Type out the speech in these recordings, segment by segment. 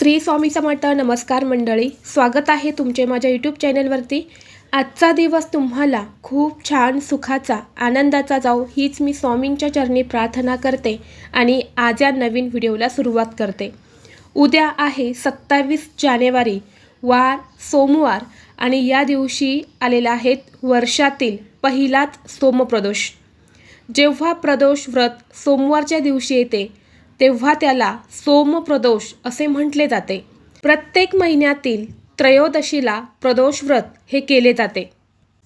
श्री स्वामी समर्थ नमस्कार मंडळी. स्वागत आहे तुमचे माझ्या यूट्यूब चॅनलवरती आजचा दिवस तुम्हाला खूप छान सुखाचा आनंदाचा जाऊ हीच मी स्वामींच्या चरणी प्रार्थना करते आणि आज या नवीन व्हिडिओला सुरुवात करते. उद्या आहे सत्तावीस जानेवारी वार सोमवार आणि या दिवशी आलेला आहेत वर्षातील पहिलाच सोमप्रदोष. जेव्हा प्रदोष व्रत सोमवारच्या दिवशी येते तेव्हा त्याला सोमप्रदोष असे म्हटले जाते. प्रत्येक महिन्यातील त्रयोदशीला प्रदोष व्रत हे केले जाते.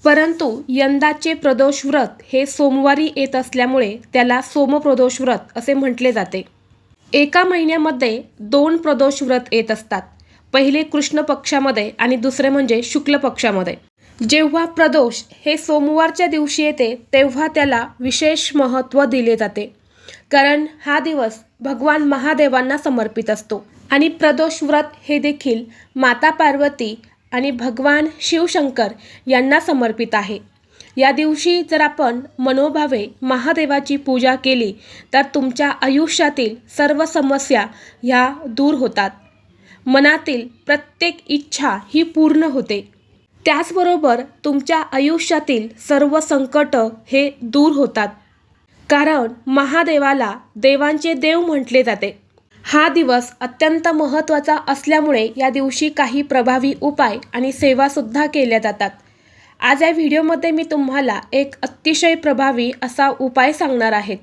परंतु यंदाचे प्रदोष व्रत हे सोमवारी येत असल्यामुळे त्याला सोमप्रदोष व्रत असे म्हटले जाते. एका महिन्यामध्ये दोन प्रदोष व्रत येत असतात. पहिले कृष्ण पक्षामध्ये आणि दुसरे म्हणजे शुक्ल पक्षामध्ये जेव्हा प्रदोष हे सोमवारच्या दिवशी येते तेव्हा त्याला विशेष महत्त्व दिले जाते. कारण हा दिवस भगवान महादेवांना समर्पित असतो. आणि प्रदोष व्रत हे देखील माता पार्वती आणि भगवान शिवशंकर यांना समर्पित आहे. या दिवशी जर आपण मनोभावे महादेवाची पूजा केली तर तुमच्या आयुष्यातील सर्व समस्या ह्या दूर होतात. मनातील प्रत्येक इच्छा ही पूर्ण होते. त्याचबरोबर तुमच्या आयुष्यातील सर्व संकट हे दूर होतात. कारण महादेवाला देवांचे देव म्हटले जाते. हा दिवस अत्यंत महत्त्वाचा असल्यामुळे या दिवशी काही प्रभावी उपाय आणि सेवासुद्धा केल्या जातात. आज या व्हिडिओमध्ये मी तुम्हाला एक अतिशय प्रभावी असा उपाय सांगणार आहेत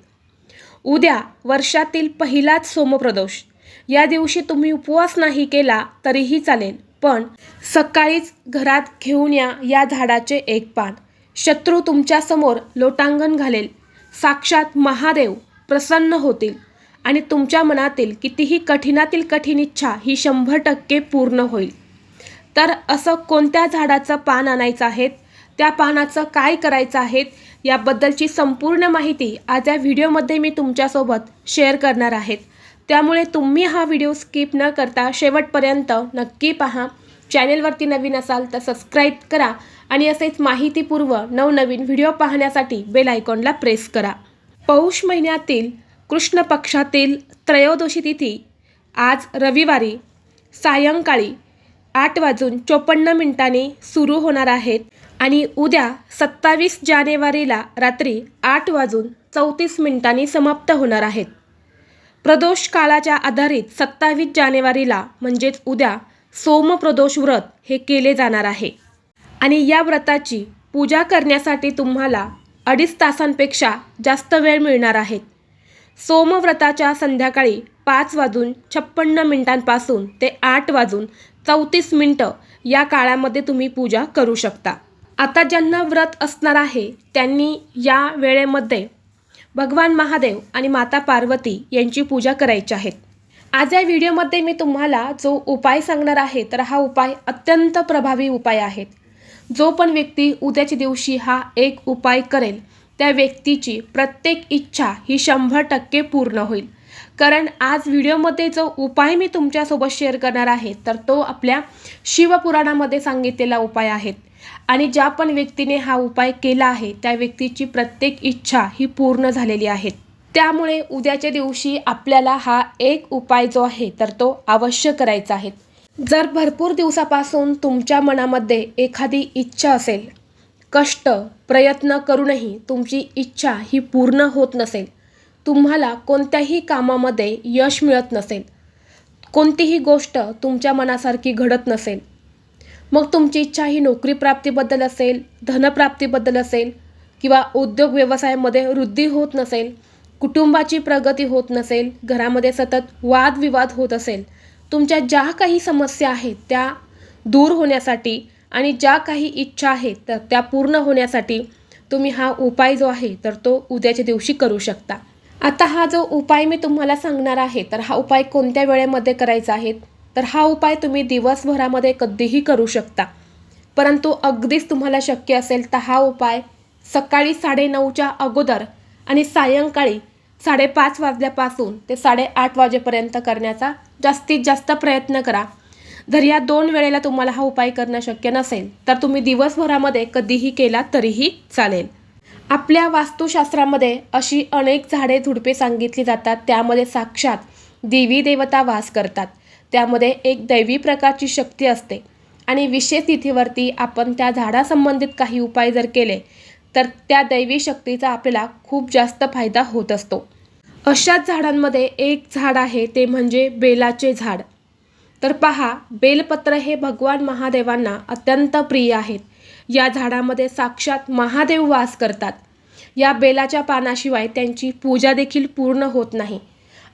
उद्या वर्षातील पहिलाच सोमप्रदोष. या दिवशी तुम्ही उपवास नाही केला तरीही चालेल पण सकाळीच घरात घेऊन या या झाडाचे एक पान. शत्रू तुमच्यासमोर लोटांगण घालेल. साक्षात महादेव प्रसन्न होतील आणि तुमच्या मनातील कितीही कठीणातील कठीण इच्छा ही शंभर टक्के पूर्ण होईल. तर असं कोणत्या झाडाचं पान आणायचं आहे त्या पानाचं काय करायचं आहे याबद्दलची संपूर्ण माहिती आज या व्हिडिओमध्ये मी तुमच्यासोबत शेअर करणार आहेत त्यामुळे तुम्ही हा व्हिडिओ स्किप न करता शेवटपर्यंत नक्की पहा. चॅनेलवरती नवीन असाल तर सबस्क्राईब करा आणि असेच माहितीपूर्व नवनवीन व्हिडिओ पाहण्यासाठी बेल आयकॉनला प्रेस करा. पौष महिन्यातील कृष्ण पक्षातील त्रयोदशी तिथी आज रविवारी सायंकाळी आठ वाजून चोपन्न मिनिटांनी सुरू होणार आहेत आणि उद्या सत्तावीस जानेवारीला रात्री आठ वाजून चौतीस मिनिटांनी समाप्त होणार आहेत. प्रदोष काळाच्या आधारित सत्तावीस जानेवारीला म्हणजेच उद्या सोमप्रदोष व्रत हे केले जाणार आहे. आणि या व्रताची पूजा करण्यासाठी तुम्हाला अडीच तासांपेक्षा जास्त वेळ मिळणार आहेत सोमव्रताच्या संध्याकाळी पाच वाजून छप्पन्न मिनिटांपासून ते आठ वाजून चौतीस मिनटं या काळामध्ये तुम्ही पूजा करू शकता. आता ज्यांना व्रत असणार आहे त्यांनी या वेळेमध्ये भगवान महादेव आणि माता पार्वती यांची पूजा करायची आहेत आज या व्हिडिओमध्ये मी तुम्हाला जो उपाय सांगणार आहे तर हा उपाय अत्यंत प्रभावी उपाय आहे. जो पण व्यक्ती उद्याच्या दिवशी हा एक उपाय करेल त्या व्यक्तीची प्रत्येक इच्छा ही शंभर टक्के पूर्ण होईल. कारण आज व्हिडिओमध्ये जो उपाय मी तुमच्यासोबत शेअर करणार आहे तर तो आपल्या शिवपुराणामध्ये सांगितलेला उपाय आहेत. आणि ज्या पण व्यक्तीने हा उपाय केला आहे त्या व्यक्तीची प्रत्येक इच्छा ही पूर्ण झालेली आहे. त्यामुळे उद्याच्या दिवशी आपल्याला हा एक उपाय जो आहे तर तो अवश्य करायचा आहे. जर भरपूर दिवसापासून तुमच्या मनामध्ये एखादी इच्छा असेल कष्ट प्रयत्न करूनही तुमची इच्छा ही पूर्ण होत नसेल तुम्हाला कोणत्याही कामामध्ये यश मिळत नसेल कोणतीही गोष्ट तुमच्या मनासारखी घडत नसेल मग तुमची इच्छा ही नोकरी प्राप्तीबद्दल असेल धनप्राप्तीबद्दल असेल किंवा उद्योग व्यवसायामध्ये वृद्धी होत नसेल कुटुंबाची प्रगती होत नसेल घरामध्ये सतत वादविवाद होत असेल तुमच्या ज्या काही समस्या आहेत त्या दूर होण्यासाठी आणि ज्या काही इच्छा आहेत तर त्या पूर्ण होण्यासाठी तुम्ही हा उपाय जो आहे तर तो उद्याच्या दिवशी करू शकता. आता हा जो उपाय मी तुम्हाला सांगणार आहे तर हा उपाय कोणत्या वेळेमध्ये करायचा आहे तर हा उपाय तुम्ही दिवसभरामध्ये कधीही करू शकता. परंतु अगदीच तुम्हाला शक्य असेल तर हा उपाय सकाळी साडेनऊच्या अगोदर आणि सायंकाळी साडेपाच वाजल्यापासून ते साडेआठ वाजेपर्यंत करण्याचा जास्तीत जास्त प्रयत्न करा. जर या दोन वेळेला तुम्हाला हा उपाय करणं शक्य नसेल तर तुम्ही दिवसभरामध्ये कधीही केला तरीही चालेल. आपल्या वास्तुशास्त्रामध्ये अशी अनेक झाडे झुडपे सांगितली जातात त्यामध्ये साक्षात देवी देवता वास करतात. त्यामध्ये एक दैवी प्रकारची शक्ती असते आणि विशेष तिथीवरती आपण त्या झाडासंबंधित काही उपाय जर केले तर त्या दैवी शक्तीचा आपल्याला खूप जास्त फायदा होत असतो. अशाच झाडांमध्ये एक झाड आहे ते म्हणजे बेलाचे झाड. तर पहा बेलपत्र हे भगवान महादेवांना अत्यंत प्रिय आहेत. या झाडामध्ये साक्षात महादेव वास करतात. या बेलाच्या पानाशिवाय त्यांची पूजा देखील पूर्ण होत नाही.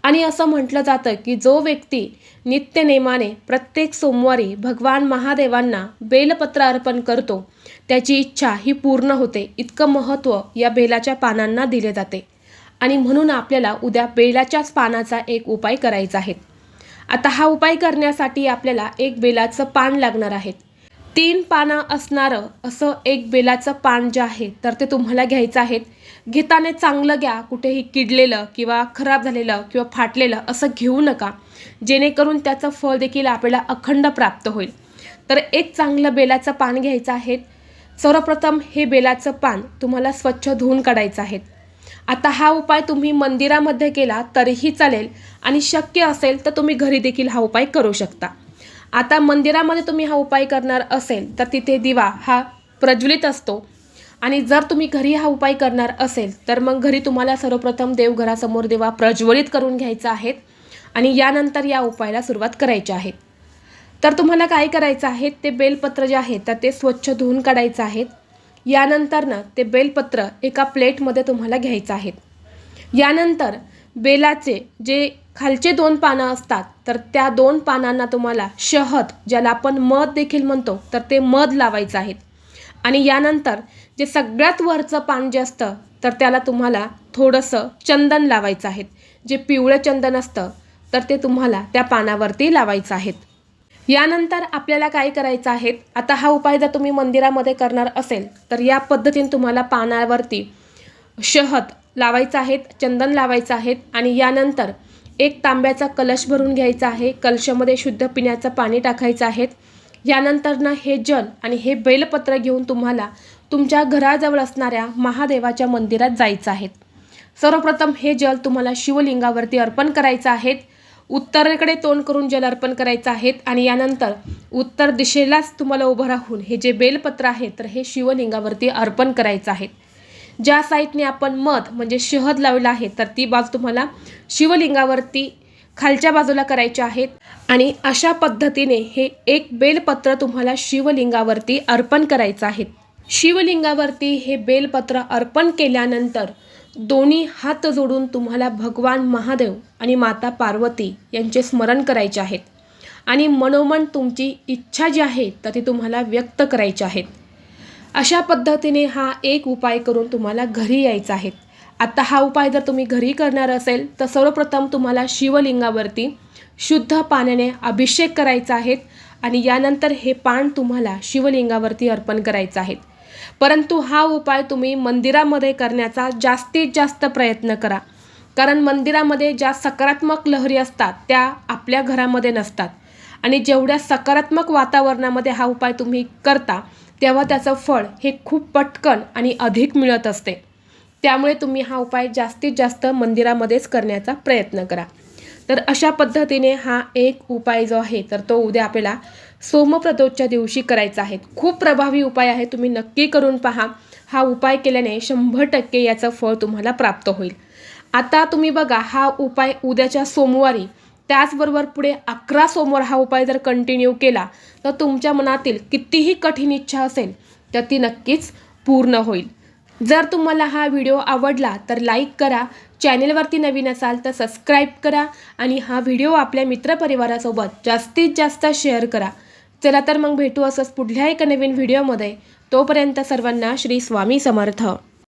आणि असं म्हटलं जातं की जो व्यक्ती नित्यनेमाने प्रत्येक सोमवारी भगवान महादेवांना बेलपत्र अर्पण करतो त्याची इच्छा ही पूर्ण होते. इतकं महत्त्व या बेलाच्या पानांना दिले जाते. आणि म्हणून आपल्याला उद्या बेलाच्याच पानाचा एक उपाय करायचा आहे. आता हा उपाय करण्यासाठी आपल्याला एक बेलाचं पान लागणार आहे. तीन पानं असणारं असं एक बेलाचं पान जे आहे तर ते तुम्हाला घ्यायचं आहे. घेताना चांगलं घ्या कुठेही किडलेलं किंवा खराब झालेलं किंवा फाटलेलं असं घेऊ नका. जेणेकरून त्याचं फळ देखील आपल्याला अखंड प्राप्त होईल. तर एक चांगलं बेलाचं पान घ्यायचं आहे. सर्वप्रथम हे बेलाचं पान तुम्हाला स्वच्छ धुवून काढायचं आहे. आता हा उपाय तुम्ही मंदिरामध्ये केला तरीही चालेल आणि शक्य असेल तर तुम्ही घरी देखील हा उपाय करू शकता. आता मंदिरामध्ये तुम्ही हा उपाय करणार असेल तर तिथे दिवा हा प्रज्वलित असतो. आणि जर तुम्ही घरी हा उपाय करणार असेल तर मग घरी तुम्हाला सर्वप्रथम देवघरासमोर दिवा प्रज्वलित करून घ्यायचा आहे आणि यानंतर या उपायाला सुरुवात करायची आहे. तर तुम्हाला काय करायचं आहे ते बेलपत्र जे आहे तर ते स्वच्छ धुवून काढायचं आहे. यानंतर ना ते बेलपत्र एका प्लेटमध्ये तुम्हाला घ्यायचं आहे. यानंतर बेलाचे जे खालचे दोन पानं असतात तर त्या दोन पानांना तुम्हाला शहद ज्याला आपण मध देखील म्हणतो तर ते मध लावायचं आहे. आणि यानंतर जे सगळ्यात वरचं पान जे असतं तर त्याला तुम्हाला थोडंसं चंदन लावायचं आहे. जे पिवळं चंदन असतं तर ते तुम्हाला त्या पानावरती लावायचं आहे. यानंतर आपल्याला काय करायचं आहे? आता हा उपाय जर तुम्ही मंदिरामध्ये करणार असेल तर या पद्धतीने तुम्हाला पानावरती शहद लावायचं आहे चंदन लावायचं आहे. आणि यानंतर एक तांब्याचा कलश भरून घ्यायचा आहे. कलशामध्ये शुद्ध पिण्याचं पाणी टाकायचं आहे. यानंतरनं हे जल आणि हे बेलपत्र घेऊन तुम्हाला तुमच्या घराजवळ असणाऱ्या महादेवाच्या मंदिरात जायचं आहे. सर्वप्रथम हे जल तुम्हाला शिवलिंगावरती अर्पण करायचं आहे. उत्तरेकडे तोंड करून जल अर्पण करायचं आहे आणि यानंतर उत्तर दिशेलाच तुम्हाला उभं राहून हे जे बेलपत्र आहे तर हे शिवलिंगावरती अर्पण करायचं आहे. ज्या साईडने आपण मध म्हणजे शहद लावलं आहे तर ती बाजू तुम्हाला शिवलिंगावरती खालच्या बाजूला करायच्या आहेत आणि अशा पद्धतीने हे एक बेलपत्र तुम्हाला शिवलिंगावरती अर्पण करायचं आहे. शिवलिंगावरती हे बेलपत्र अर्पण केल्यानंतर दोन्ही हात जोडून तुम्हाला भगवान महादेव आणि माता पार्वती यांचे स्मरण करायचे आहेत. आणि मनोमन तुमची इच्छा जी आहे तर ती तुम्हाला व्यक्त करायची आहेत अशा पद्धतीने हा एक उपाय करून तुम्हाला घरी यायचा आहे. आता हा उपाय जर तुम्ही घरी करणार असेल तर सर्वप्रथम तुम्हाला शिवलिंगावरती शुद्ध पाण्याने अभिषेक करायचा आहे आणि यानंतर हे पान तुम्हाला शिवलिंगावरती अर्पण करायचं आहे. परंतु हा उपाय तुम्ही मंदिरामध्ये करण्याचा जास्तीत जास्त प्रयत्न करा. कारण मंदिरामध्ये ज्या सकारात्मक लहरी असतात त्या आपल्या घरामध्ये नसतात. आणि जेवढ्या सकारात्मक वातावरणामध्ये हा उपाय तुम्ही करता तेव्हा त्याचं फळ हे खूप पटकन आणि अधिक मिळत असते. त्यामुळे तुम्ही हा उपाय जास्तीत जास्त मंदिरामध्येच करण्याचा प्रयत्न करा. तर अशा पद्धतीने हा एक उपाय जो आहे तर तो उद्या आपल्याला सोमप्रदोषच्या दिवशी करायचा आहे. खूप प्रभावी उपाय आहे तुम्ही नक्की करून पहा. हा उपाय केल्याने शंभर टक्के याचं फळ तुम्हाला प्राप्त होईल. आता तुम्ही बघा हा उपाय उद्याच्या सोमवारी त्याचबरोबर पुढे अकरा सोमवार हा उपाय जर कंटिन्यू केला तर तुमच्या मनातील कितीही कठीण इच्छा असेल तर ती नक्कीच पूर्ण होईल. जर तुम्हाला हा व्हिडिओ आवडला तर लाईक करा. चॅनेलवरती नवीन असाल तर सबस्क्राईब करा. आणि हा व्हिडिओ आपल्या मित्रपरिवारासोबत जास्तीत जास्त शेअर करा. चला तर मग भेटू असंच पुढल्या एका नवीन व्हिडिओमध्ये तोपर्यंत सर्वांना श्री स्वामी समर्थ.